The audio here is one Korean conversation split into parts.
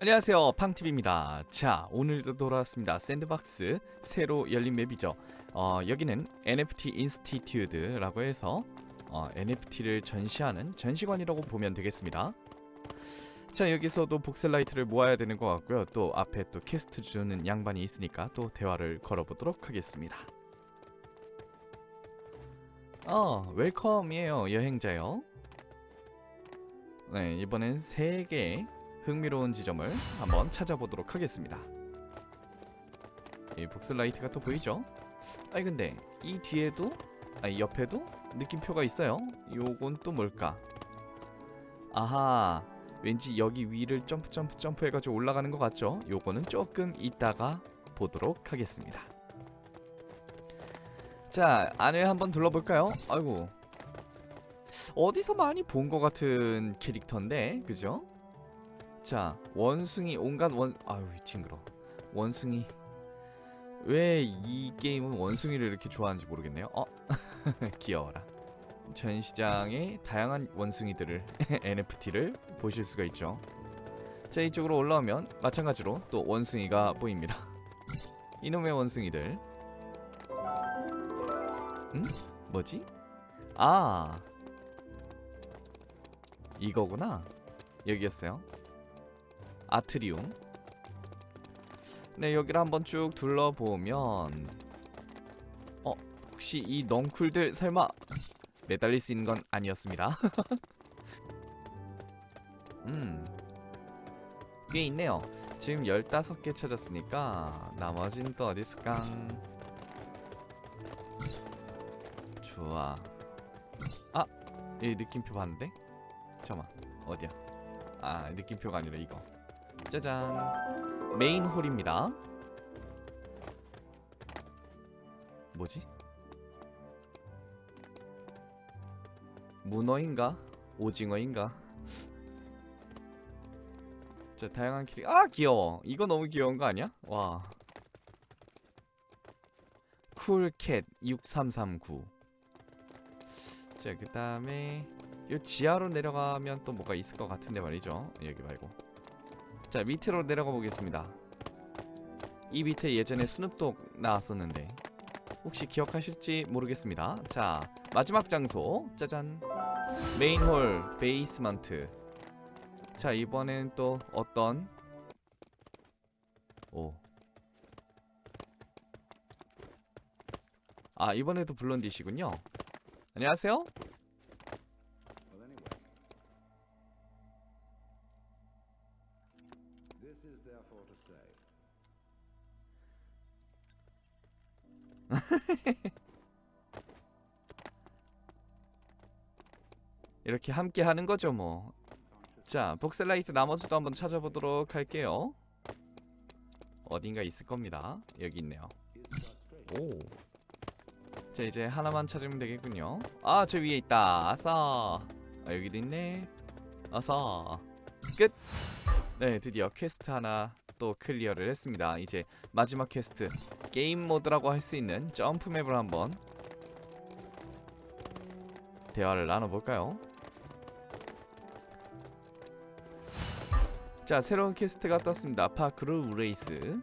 안녕하세요. 팡TV입니다. 자 오늘도 돌아왔습니다. 샌드박스 새로 열린 맵이죠. 어, 여기는 NFT 인스티튜드라고 해서 어, NFT를 전시하는 전시관이라고 보면 되겠습니다. 자 여기서도 복셀라이트를 모아야 되는 것 같고요. 또 앞에 또 퀘스트 주는 양반이 있으니까 또 대화를 걸어보도록 하겠습니다. 어 웰컴이에요 여행자요. 네 이번엔 세개의 흥미로운 지점을 한번 찾아보도록 하겠습니다. 이 복슬라이트가 또 보이죠? 아니 근데 이 뒤에도 아니 옆에도 느낌표가 있어요. 요건 또 뭘까? 아하 왠지 여기 위를 점프 점프 점프 해가지고 올라가는 것 같죠? 요거는 조금 이따가 보도록 하겠습니다. 자 안을 한번 둘러볼까요? 아이고 어디서 많이 본 것 같은 캐릭터인데 그죠? 자 원숭이 온갖 원 아유 징그러. 원숭이. 왜 이 게임은 원숭이를 이렇게 좋아하는지 모르겠네요. 어? 귀여워라. 전시장에 다양한 원숭이들을 NFT를 보실 수가 있죠. 자 이쪽으로 올라오면 마찬가지로 또 원숭이가 보입니다. 이놈의 원숭이들. 응? 뭐지? 아! 이거구나. 여기였어요 아트리움. 네, 여기를 한번 쭉 둘러보면 어, 혹시 이 넝쿨들 설마 매달릴 수 있는 건 아니었습니다. 음. 꽤 있네요. 지금 15개 찾았으니까 나머지는 또 어디 있을까? 좋아. 아, 이 느낌표 봤는데? 잠깐만. 어디야? 아, 느낌표가 아니라 이거. 짜잔 메인 홀입니다 뭐지? 문어인가? 오징어인가? 자 다양한 캐릭 아 귀여워 이거 너무 귀여운 거 아니야? 와 쿨캣 6339 자 그 다음에 요 지하로 내려가면 또 뭐가 있을 것 같은데 말이죠 여기 말고 자 밑으로 내려가 보겠습니다. 이 밑에 예전에 스눕독 나왔었는데 혹시 기억하실지 모르겠습니다. 자 마지막 장소. 짜잔. 메인홀 베이스먼트. 자 이번엔 또 어떤? 오. 아 이번에도 블론디시군요. 안녕하세요 이렇게 함께 하는 거죠 뭐. 자, 복셀라이트 나머지도 한번 찾아보도록 할게요. 어딘가 있을 겁니다. 여기 있네요. 오. 자, 이제 하나만 찾으면 되겠군요. 아, 저 위에 있다. 아싸. 아, 여기도 있네. 아싸. 끝. 네, 드디어 퀘스트 하나 또 클리어를 했습니다. 이제 마지막 퀘스트 게임 모드라고 할 수 있는 점프 맵을 한번 대화를 나눠볼까요? 자 새로운 퀘스트가 떴습니다 파크루 레이스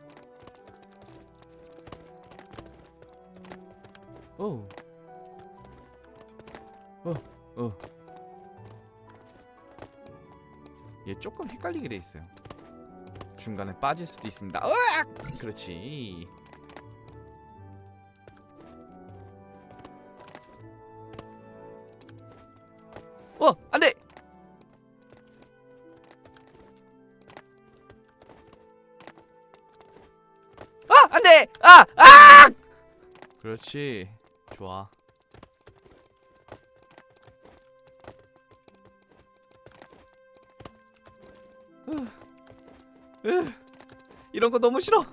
오. 어, 어. 얘 조금 헷갈리게 돼 있어요. 중간에 빠질 수도 있습니다. 으악! 그렇지. 그렇지. 좋아. 으, 이런 거 너무 싫어.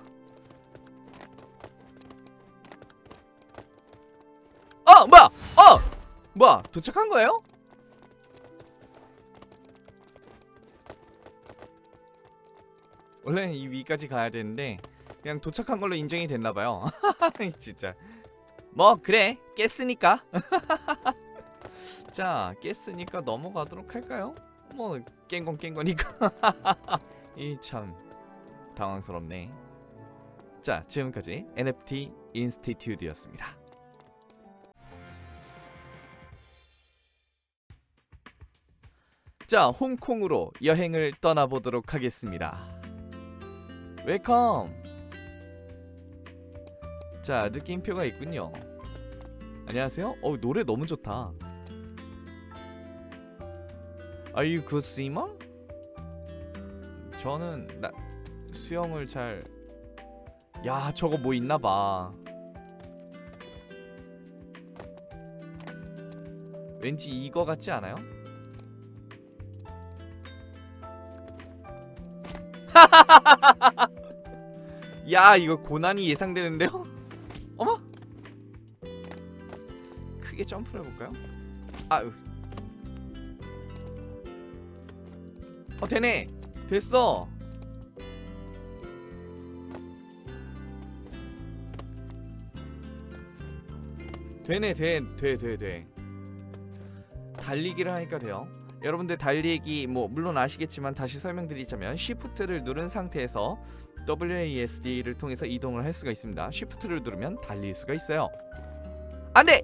아, 뭐야? 어, 뭐야? 도착한 거예요? 원래 이 위까지 가야 되는데 그냥 도착한 걸로 인정이 됐나 봐요. 진짜. 뭐 그래 깼으니까. 자 깼으니까 넘어가도록 할까요? 뭐 깬 건 깬 거니까. 이 참 당황스럽네. 자, 지금까지 NFT 인스티튜드였습니다. 자, 홍콩으로 여행을 떠나보도록 하겠습니다. 웰컴. 자, 느낌표가 있군요. 안녕하세요. 어, 노래 너무 좋다. Are you good swimmer? 저는 나 수영을 잘. 야, 저거 뭐 있나 봐. 왠지 이거 같지 않아요? 야, 이거 고난이 예상되는데요? 어머? 크게 점프를 해볼까요? 아유. 어 되네. 됐어. 되네, 돼, 돼, 돼, 돼. 달리기를 하니까 돼요. 여러분들 달리기 뭐 물론 아시겠지만 다시 설명드리자면 Shift를 누른 상태에서 WASD를 통해서 이동을 할 수가 있습니다. Shift를 누르면 달릴 수가 있어요. 안 돼.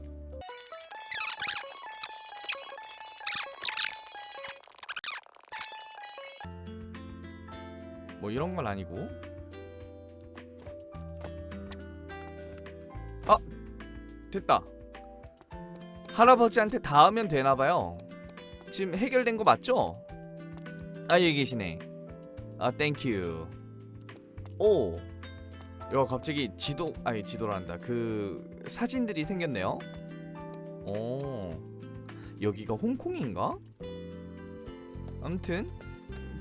뭐 이런 건 아니고. 아 됐다. 할아버지한테 닿으면 되나 봐요. 지금 해결된 거 맞죠? 아 여기 계시네. 아 땡큐. 오. 야 갑자기 지도 아니 지도란다. 그 사진들이 생겼네요. 오. 여기가 홍콩인가? 아무튼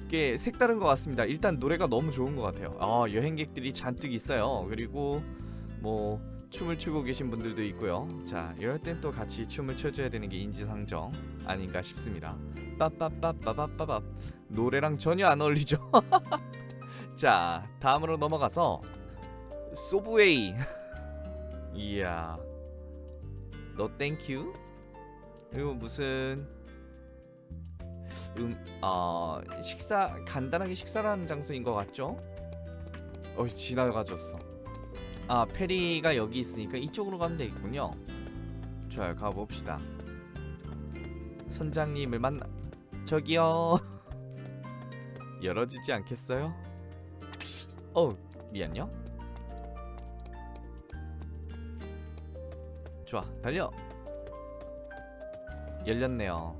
꽤 색다른 것 같습니다. 일단 노래가 너무 좋은 것 같아요. 아 여행객들이 잔뜩 있어요. 그리고 뭐 춤을 추고 계신 분들도 있고요. 자 이럴 땐 또 같이 춤을 춰줘야 되는 게 인지상정 아닌가 싶습니다. 빠빠빠빠빠빠밥 노래랑 전혀 안 어울리죠. 자 다음으로 넘어가서 소브웨이 이야 너 땡큐 그리고 무슨 음, 어, 식사 간단하게 식사를 하는 장소인 것 같죠? 어, 지나가졌어. 아, 페리가 여기 있으니까 이쪽으로 가면 되겠군요. 좋아요, 가봅시다. 선장님을 만나. 저기요. 열어주지 않겠어요? 어, 미안요. 좋아, 달려. 열렸네요.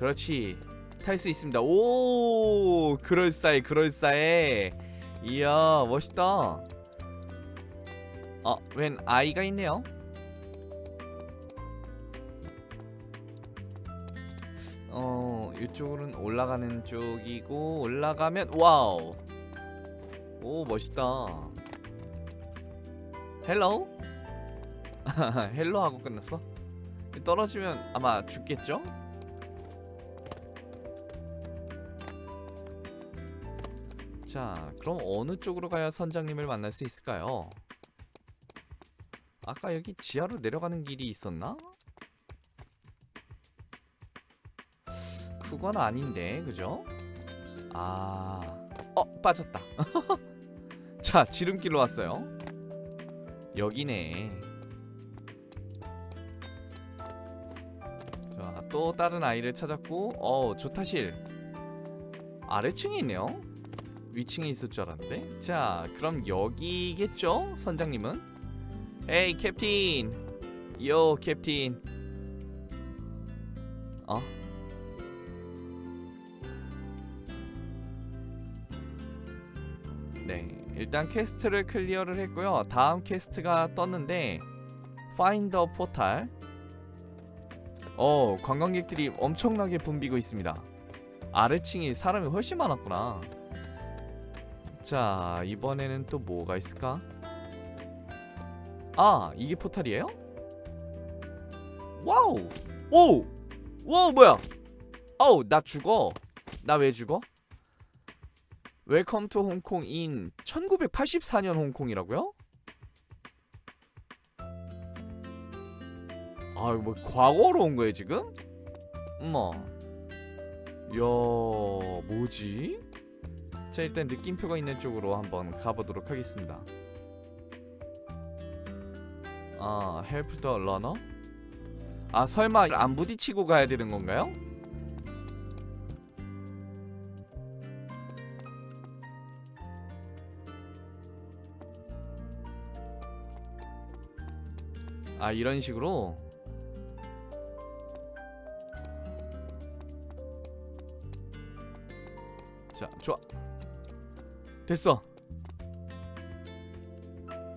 그렇지 탈 수 있습니다 오 그럴싸해 그럴싸해 이야 멋있다 어웬 아이가 있네요 어 이쪽으로는 올라가는 쪽이고 올라가면 와우 오 멋있다 헬로 헬로 하고 끝났어 떨어지면 아마 죽겠죠? 자, 그럼 어느 쪽으로 가야 선장님을 만날 수 있을까요? 아까 여기 지하로 내려가는 길이 있었나? 그건 아닌데, 그죠? 아, 어, 빠졌다. 자, 지름길로 왔어요. 여기네. 자, 또 다른 아이를 찾았고, 어, 조타실. 아래층에 있네요. 위층에 있을 줄 알았는데 자 그럼 여기겠죠 선장님은 에이 캡틴 요 캡틴 어? 네 일단 퀘스트를 클리어를 했고요 다음 퀘스트가 떴는데 the Portal 어 관광객들이 엄청나게 붐비고 있습니다 아래층이 사람이 훨씬 많았구나 자 이번에는 또 뭐가 있을까? 아 이게 포탈이에요? 와우 오! 와 뭐야 어우 나 죽어 나 왜 죽어? 웰컴 투 홍콩 인 1984년 홍콩이라고요? 아 뭐 과거로 온 거예요 지금? 어머 야 뭐지? 자 일단 느낌표가 있는 쪽으로 한번 가보도록 하겠습니다. 아 help the runner? 아 설마 안 부딪히고 가야 되는 건가요? 아 이런 식으로? 자 좋아. 됐어.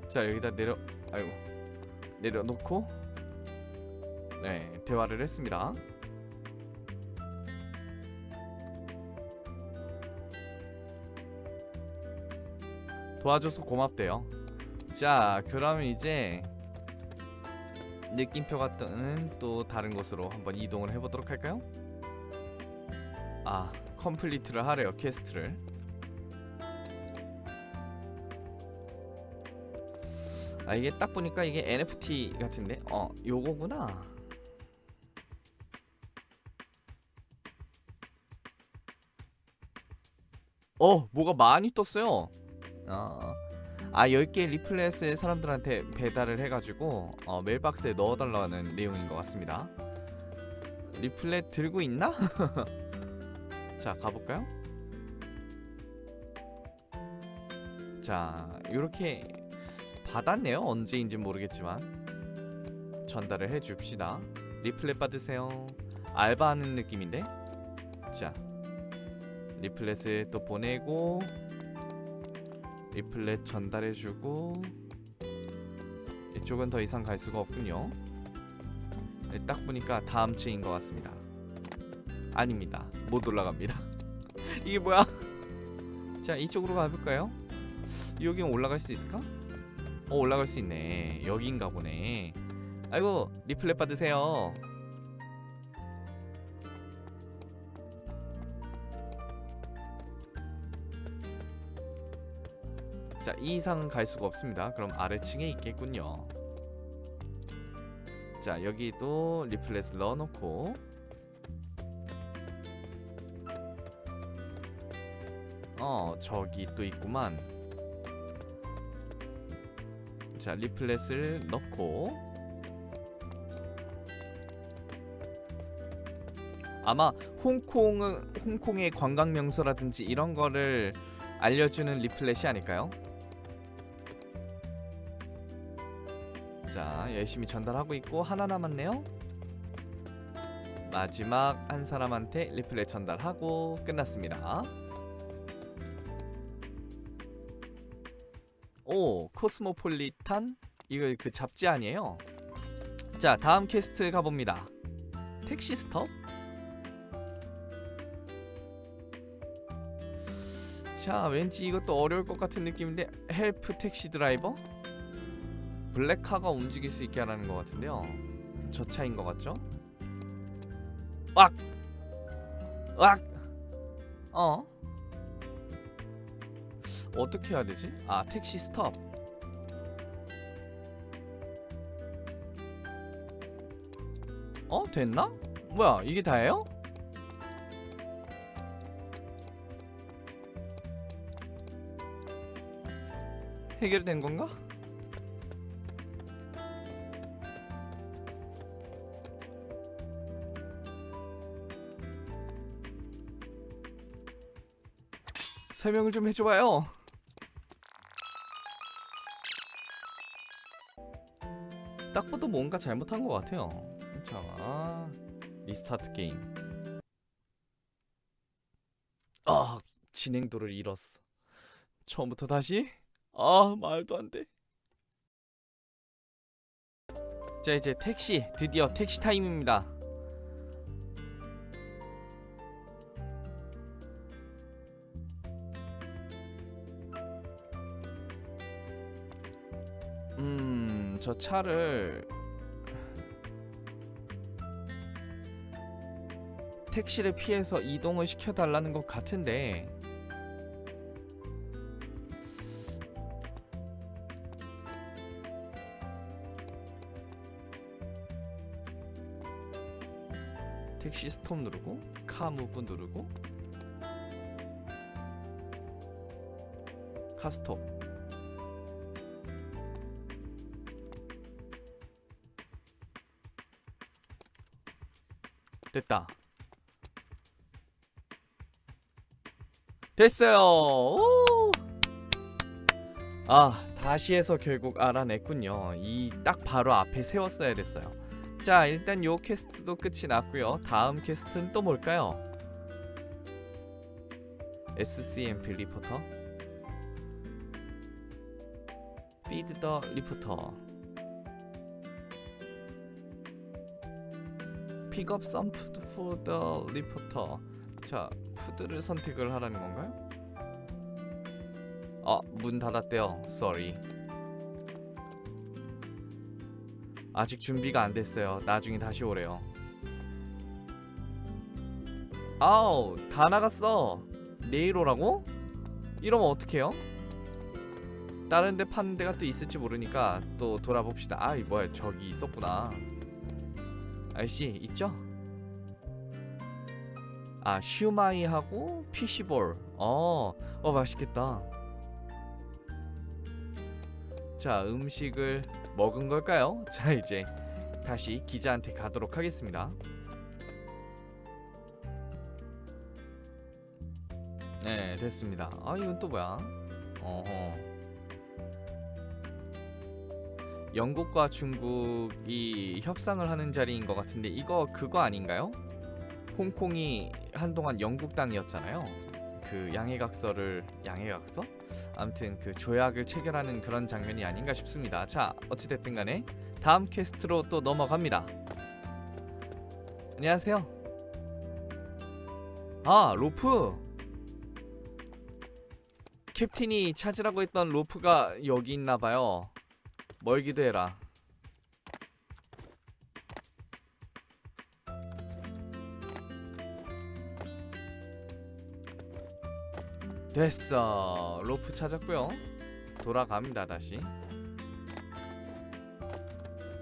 자 여기다 내려 아이고. 내려놓고 네 대화를 했습니다. 도와줘서 고맙대요. 자 그러면 이제 느낌표가 뜨는 또 다른 곳으로 한번 이동을 해보도록 할까요? 아 컴플리트를 하래요 퀘스트를. 아 이게 딱 보니까 이게 NFT 같은데? 어 요거구나. 어 뭐가 많이 떴어요. 아, 아 10개 리플렛을 사람들한테 배달을 해가지고 어, 메일박스에 넣어달라는 내용인 것 같습니다. 리플렛 들고 있나? 자 가볼까요? 자 이렇게 받았네요. 언제인지 모르겠지만. 전달을 해줍시다. 리플렛 받으세요. 알바하는 느낌인데? 자 리플렛을 또 보내고 리플렛 전달해주고 이쪽은 더 이상 갈 수가 없군요. 네, 딱 보니까 다음 층인 것 같습니다. 아닙니다. 못 올라갑니다. 이게 뭐야? 자 이쪽으로 가볼까요? 여기 올라갈 수 있을까? 어 올라갈 수 있네. 여기인가 보네. 아이고 리플렛 받으세요 이 이상은 갈 수가 없습니다. 그럼 아래층에 있겠군요. 자, 여기도 리플렛을 넣어놓고 어, 저기 또 있구만. 자, 리플렛을 넣고 아마 홍콩은 홍콩의 관광 명소라든지 이런 거를 알려주는 리플렛이 아닐까요? 열심히 전달하고 있고 하나 남았네요. 마지막 한 사람한테 리플렛 전달하고 끝났습니다. 오 코스모폴리탄? 이거 그 잡지 아니에요? 자 다음 퀘스트 가봅니다. 택시 스톱? 자 왠지 이것도 어려울 것 같은 느낌인데 헬프 택시 드라이버 블랙카가 움직일 수 있게 하라는 것 같은데요. 저 차인 것 같죠? 악! 악! 어? 어떻게 해야 되지? 아 택시 스톱. 어 됐나? 뭐야 이게 다예요? 해결된 건가? 설명을 좀 해줘봐요. 딱 봐도 뭔가 잘못한 것 같아요. 자, 리스타트 게임. 아, 진행도를 잃었어. 처음부터 다시? 아, 말도 안 돼. 자, 이제 택시 드디어 택시 타임입니다. 저 차를 택시를 피해서 이동을 시켜달라는 것 같은데 택시 스톱 누르고 카 무브 누르고 카스톱 됐다. 됐어요. 오! 아 다시 해서 결국 알아냈군요. 이 딱 바로 앞에 세웠어야 됐어요. 자 일단 요 퀘스트도 끝이 났고요. 다음 퀘스트는 또 뭘까요? SCMP 리포터? Feed the 리포터 Some food for the 리포터 자 푸드를 선택을 하라는 건가요? 어, 문 닫았대요. Sorry. 아직 준비가 안 됐어요. 나중에 다시 오래요. 아우, 다 나갔어. 내일 오라고? 이러면 어떡해요? 다른 데 파는 데가 또 있을지 모르니까 또 돌아봅시다. 아, 이 뭐야? 저기 있었구나. 아저씨, 있죠? 아, 슈마이하고 피시볼. 어, 어 맛있겠다. 자, 음식을 먹은 걸까요? 자, 이제 다시 기자한테 가도록 하겠습니다. 네, 됐습니다. 아, 이건 또 뭐야? 어허. 영국과 중국이 협상을 하는 자리인 것 같은데 이거 그거 아닌가요? 홍콩이 한동안 영국 땅이었잖아요. 그 양해각서를 양해각서? 아무튼 그 조약을 체결하는 그런 장면이 아닌가 싶습니다. 자, 어찌 됐든 간에 다음 퀘스트로 또 넘어갑니다. 안녕하세요. 아, 로프. 캡틴이 찾으라고 했던 로프가 여기 있나 봐요. 멀기도 해라. 됐어. 로프 찾았고요. 돌아갑니다 다시.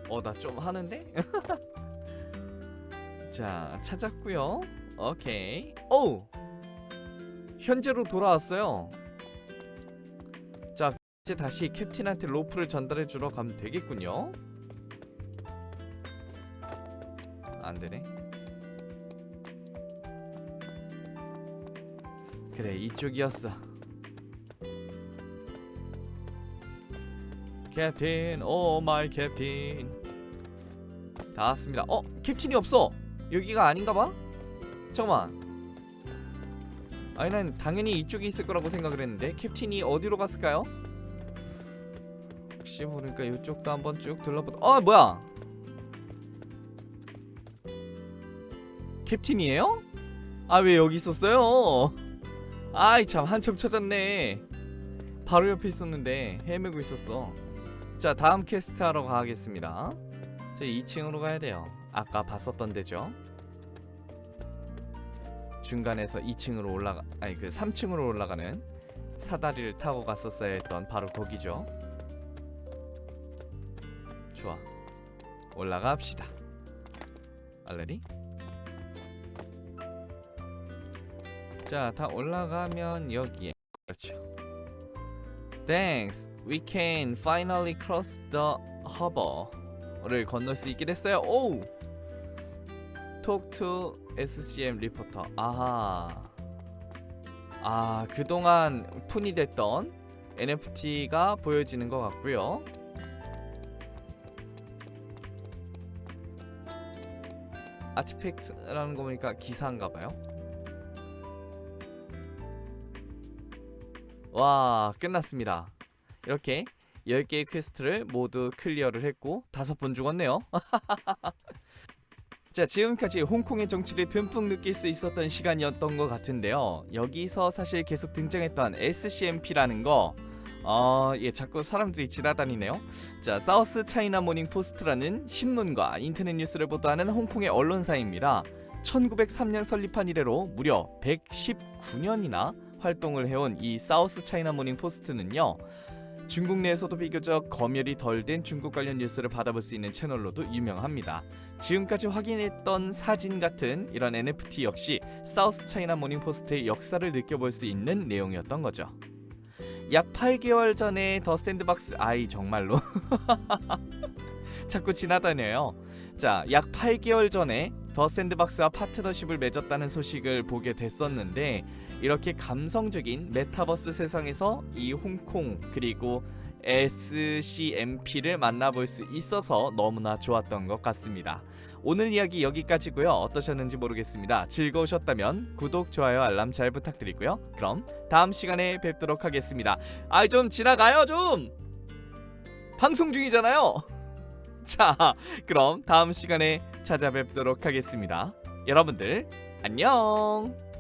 어 나 좀 하는데? 자 찾았고요. 오케이. 오 현재로 돌아왔어요. 자 이제 다시 캡틴한테 로프를 전달해 주러 가면 되겠군요. 안 되네. 그래 이쪽이었어 캡틴 오 마이 캡틴 다 왔습니다 어 캡틴이 없어 여기가 아닌가 봐 잠깐만 아니 난 당연히 이쪽에 있을 거라고 생각을 했는데 캡틴이 어디로 갔을까요? 혹시 모르니까 이쪽도 한번 쭉 둘러보다 어 뭐야? 캡틴이에요? 아 왜 여기 있었어요? 아이 참 한참 찾았네. 바로 옆에 있었는데 헤매고 있었어. 자 다음 퀘스트 하러 가겠습니다. 자 2층으로 가야 돼요. 아까 봤었던 데죠? 중간에서 2층으로 올라가 아니 그 3층으로 올라가는 사다리를 타고 갔었어야 했던 바로 거기죠 좋아 올라갑시다 알레리 자, 다 올라가면 여기에. 그렇죠. Thanks. We can finally cross the harbor를 건널 수 있게 됐어요. 오! Talk to SCM 리포터. 아하. 아, 그동안 푼이 됐던 NFT가 보여지는 것 같고요. 아티팩트라는 거 보니까 기사인가 봐요. 와 끝났습니다. 이렇게 10개의 퀘스트를 모두 클리어를 했고 다섯 번 죽었네요. 자 지금까지 홍콩의 정치를 듬뿍 느낄 수 있었던 시간이었던 것 같은데요. 여기서 사실 계속 등장했던 SCMP라는 거 어, 예, 자꾸 사람들이 지나다니네요. 자, 사우스 차이나 모닝 포스트라는 신문과 인터넷 뉴스를 보도하는 홍콩의 언론사입니다. 1903년 설립한 이래로 무려 119년이나 활동을 해온 이 사우스 차이나 모닝 포스트는요. 중국 내에서도 비교적 검열이 덜 된 중국 관련 뉴스를 받아볼 수 있는 채널로도 유명합니다. 지금까지 확인했던 사진 같은 이런 NFT 역시 사우스 차이나 모닝 포스트의 역사를 느껴볼 수 있는 내용이었던 거죠. 약 8개월 전에 더 샌드박스 아이 정말로 자꾸 지나다녀요. 자, 약 8개월 전에 더 샌드박스와 파트너십을 맺었다는 소식을 보게 됐었는데 이렇게 감성적인 메타버스 세상에서 이 홍콩 그리고 SCMP를 만나볼 수 있어서 너무나 좋았던 것 같습니다. 오늘 이야기 여기까지고요. 어떠셨는지 모르겠습니다. 즐거우셨다면 구독, 좋아요, 알람 잘 부탁드리고요. 그럼 다음 시간에 뵙도록 하겠습니다. 아이 좀 지나가요 좀. 방송 중이잖아요. 자, 그럼 다음 시간에 찾아뵙도록 하겠습니다. 여러분들 안녕.